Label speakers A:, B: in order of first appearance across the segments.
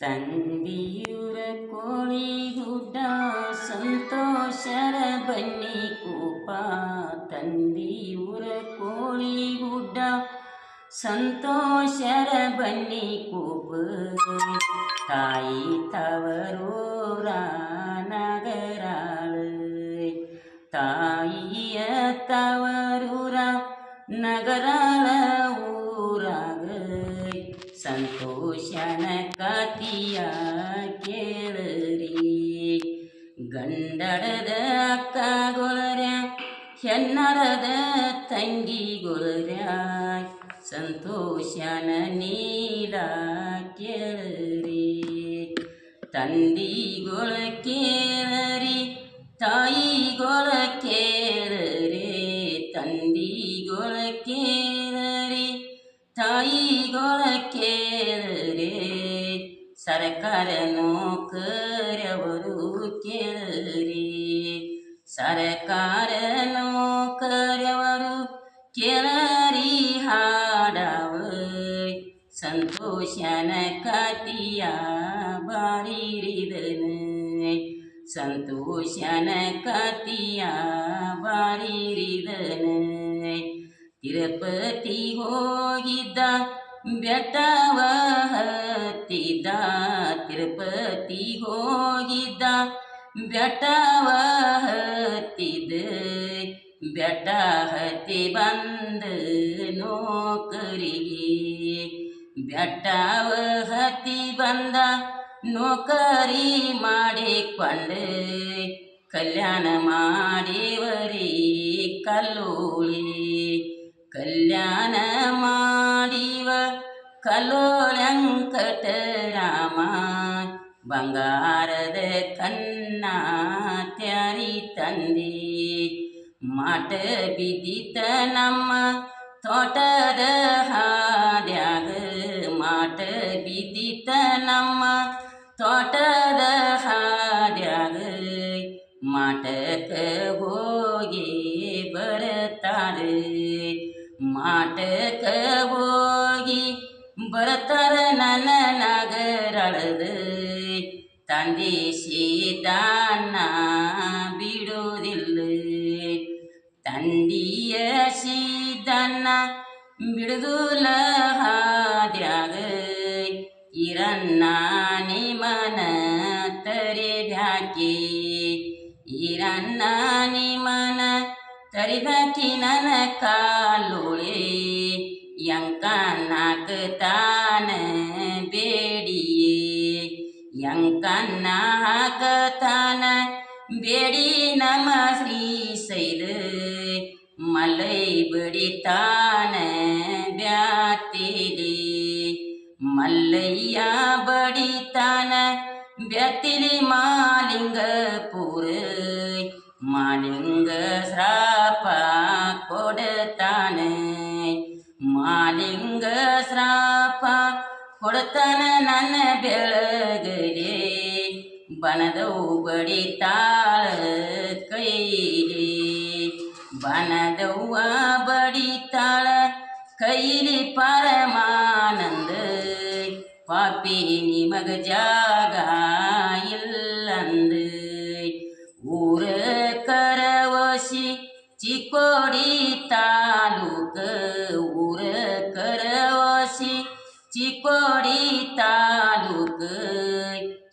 A: ತಂಬಿಯುರ ಕೋಳಿ ಗುಡ್ಡ ಸಂತೋಷರ ಬನ್ನಿ ಕೂಪ ತಂಬಿಯುರ ಕೋಳಿ ಗುಡ್ಡ ಸಂತೋಷರ ಬನ್ನಿ ಕೂಪ ತಾಯಿ ತವರೂರ ನಗರಾಳು ತಾಯಿಯ ತವರೂರ ನಗರಾಳ ಊರಾಗ ಸಂತೋಷನ ಕಾತಿಯ ಕೇಳರಿ. ಗಂಡಡದ ಅಕ್ಕಗೊಳರ್ಯ ತಂಗಿ ತಂಗಿಗೊಳರ್ಯ ಸಂತೋಷನ ನೀಡ ಕೇಳರಿ. ತಂದಿಗೊಳ ಕೇಳರಿ, ತಾಯಿಗೊಳ ಕೇಳರಿ. ತಂದಿಗೊಳ ಕೇಳರಿ ಸರ್ಕಾರ ನೌಕರವರು ಕೇಳರಿ ಸರ್ಕಾರ ನೌಕರವರು ಕೇಳರಿ ಹಾಡವ ಸಂತೋಷನ ಕತಿಯ ಬಾರಿರಿದನು. ಸಂತೋಷನ ಕತಿಯ ಬಾರಿರಿದನು. ತಿರುಪತಿ ಹೋಗಿದ್ದ ಬೆಟ್ಟವ ತಿರುಪತಿ ಹೋಗಿದ್ದ ಬೆಟ್ಟವ ಹತ್ತಿದ ಬೆಟ್ಟ ಹತ್ತಿ ಬಂದ ನೌಕರಿಗೆ. ಬೆಟ್ಟವ ಬಂದ ನೌಕರಿ ಮಾಡಿಕೊಂಡೆ ಕಲ್ಯಾಣ ಮಾಡಿವರಿ ಕಲ್ಲೋಳಿ. ಕಲ್ಯಾಣ ಮಾಡಿವ ಕಲೋಲಂಕಟ ರಾಮ ಬಂಗಾರದ ಕನ್ನ ತ್ಯಾರಿ ತಂದೆ ಮಾಟ ಬಿದ್ದಿತ ನಮ್ಮ ತೋಟದ ಹಾದ್ಯಾಗ ಮಾಟ ಬಿದ್ದಿತ ನಮ್ಮ ತೋಟದ ಹಾದ್ಯಾಗ ಮಾಟಕ್ಕೆ ಹೋಗಿ ಬರುತ್ತಾರೆ ಮಾಟಕ್ಕೆ ಹೋಗಿ ಬರತರ ನನ್ನ ನಗರಳದು ತಂದೀಶಿ ತಾನ ಬಿಡುವುದಿಲ್ಲ ತಂದಿಯ ಶೀತನ ಬಿಡುವುದಿಲ್ಲ ಹಾದ್ಯಾಗ ಇರನ್ನ ನಿಮನ ತರಿ ಬ್ಯಾಕಿ ಇರನ್ನ ನಿಮನ ತರಿ ಬ್ಯಾಕಿ ನನ್ನ ಕಾಲೋಳೆ எங்கண்ணாக்கு தான பேடியே எங்கண்ணாக்கு தான பேடி நம ஸ்ரீ செய்து மலை பிடித்தான வியாத்திலே மல்லையா படித்தான வியத்திலே மாலிங்க பூரு மாலிங்க சாப்பா கொடுத்தானே. ಮಾಲಿಂಗ ಶ್ರಾಪ ಕೊಡ್ತಾನ ನನ್ನ ಬೆಳಗರೆ ಬನದವು ಬಡಿತಾಳ ಕೈಲಿ ಬಡಿ ತಾಳ ಕೈಲಿ ಪರಮಾನಂದ ಪಾಪಿ ನಿಮಗ ಜಾಗ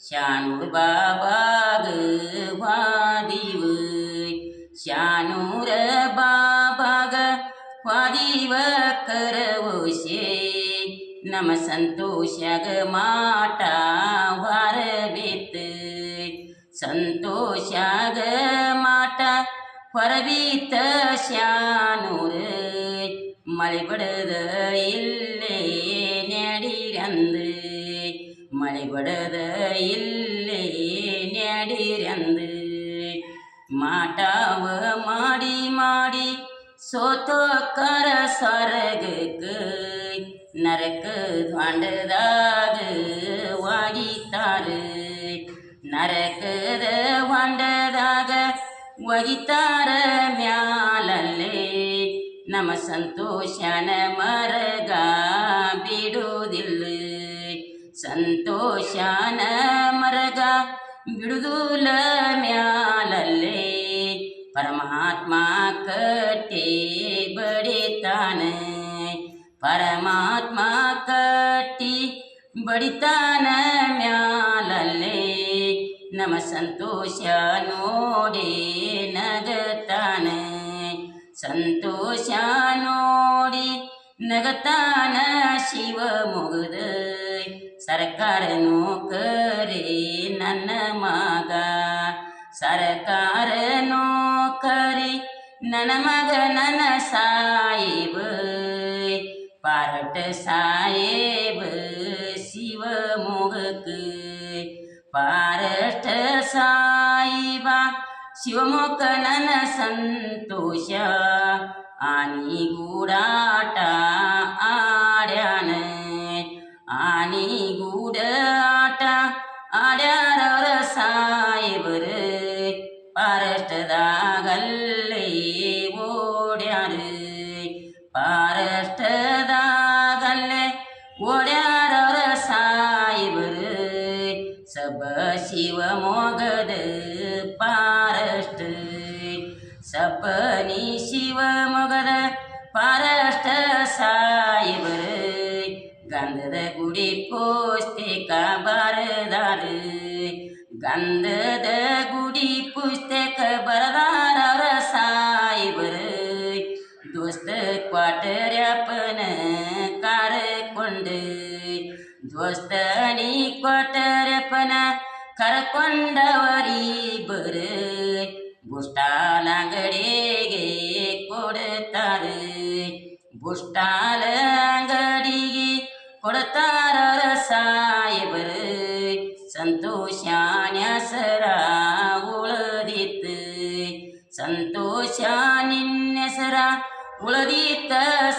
A: ഷാനൂർ ബാബാഗ് വാദിവ് ഷാനൂർ ബാബാഗ വാദിവ കരവോശേ ನಮ ಸಂತೋಷಗ ಮಾಟ ಹೊರಬೇತ ಸಂತೋಷಗ ಮಾಟ ಹೊರಬೀತ ಶಾನೂರ ಮಳೆ ಬಿಡದ ಇಲ್ಲೇ ನಡಿರಂದು மழைபடத இல்லை நெடிரந்து மாட்டாவ மாடி மாடி சோத்தோக்கர சரகுக்கு நரக்கு வாண்டதாகு வாகித்தாரு நரக்குத வாண்டதாக ವಹಿತಾರ ಮ್ಯಾಲಲ್ಲಿ ನಮ್ಮ ಸಂತೋಷನ ಮರ ಸಂತೋಷನ ಮರಗ ಬಿಡುದುಲ ಮ್ಯಾಲಲ್ಲೇ. ಪರಮಾತ್ಮ ಕಟ್ಟೆ ಬಡಿತಾನೆ. ಪರಮಾತ್ಮ ಕಟ್ಟಿ ಬಡಿತಾನ ಮ್ಯಾಲಲ್ಲೇ. ನಮ್ಮ ಸಂತೋಷ ನೋಡಿ ನಗತಾನ. ಸಂತೋಷ ನೋಡಿ ನಗತಾನ ಶಿವ ಮುಗದ. ಸರ್ಕಾರ ನೌಕರಿ ನನ್ನ ಮಗ. ಸರ್ಕಾರ ನೌಕರಿ ನನ್ನ ಮಗ ನನ್ನ ಸಾಯಿಬ ಪಾರಟ ಸಾಯೇಬ ಶಿವ ಮುಗಕ ಪಾರಟ ಸಾಯಿಬ ಶಿವಮೊಗ್ಗ ನನ್ನ ಸಂತೋಷ. ಆನಿ ಗೂಡಾಟ ಆಡ್ಯಾನ. आणि गुड आटा आड्यार साहेबर பாரஷ்டதாகல்லே ஓடாரு. பாரஷ்டதாகல்லே ஓடார சாய்வரு. சப சிவ மோகது பாரஷ்டு. சபனி சிவ மோகத பாரஷ்ட पोसते कबरदार गंधद गुडी पुसते कबरदार साईबर दोस्त क्वाटऱ्या पण कार कोंड दोस्त आणि क्वाटऱ्या पण खरकोंडावरी बर बुष्टा लागडे गे कोडतार बुष्टाल ಅಂಗಡಿಗೆ ಕೊಡತಾ 不想